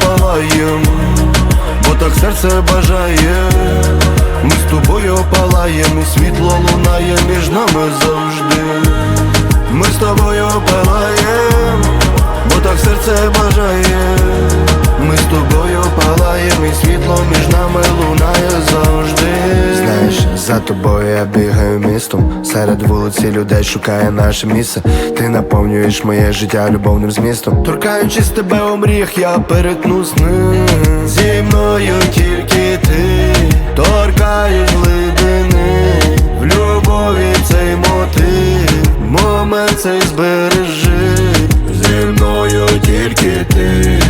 палаєм, бо так серце бажає, ми з тобою палаєм, і світло лунає між нами завжди. Ми з тобою палаєм, бо так серце бажає, за тобою я бігаю містом. Серед вулиці людей шукає наше місце. Ти наповнюєш моє життя любовним змістом. Торкаючись тебе у мріях, я перетну сни. Зі мною тільки ти. Торкаєш глибини. В любові цей мотив, момент цей збережи. Зі мною тільки ти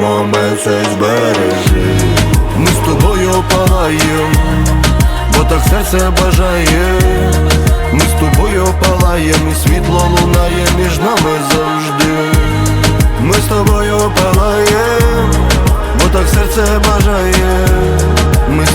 момент цей збережи Ми з тобою палаєм бо так серце бажає, ми з тобою палаєм, і світло лунає між нами завжди. Ми з тобою палаєм, бо так серце бажає,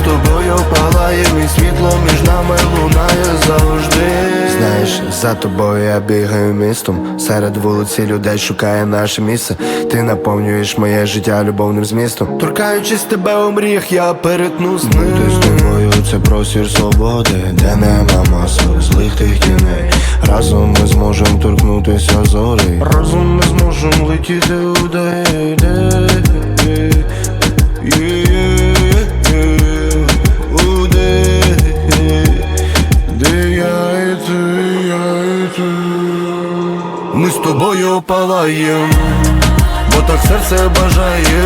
тобою палаєм, і світло між нами лунає завжди. Знаєш, за тобою я бігаю містом Серед вулиці людей шукає наше місце Ти наповнюєш моє життя любовним змістом Торкаючись тебе у мріях, я перетну сни. Бути з тобою це простір свободи, де нема масових злих тих тіней. Разом ми зможемо торкнутися зорі. Разом ми зможемо летіти у день, Ми з тобою палаєм, бо так серце бажає,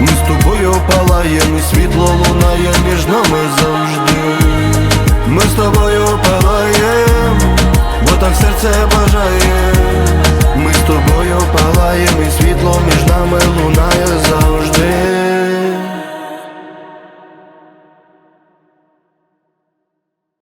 ми з тобою палаємо і світло лунає між нами завжди. Ми з тобою палаєм, бо так серце бажає, ми з тобою палаєм, і світло.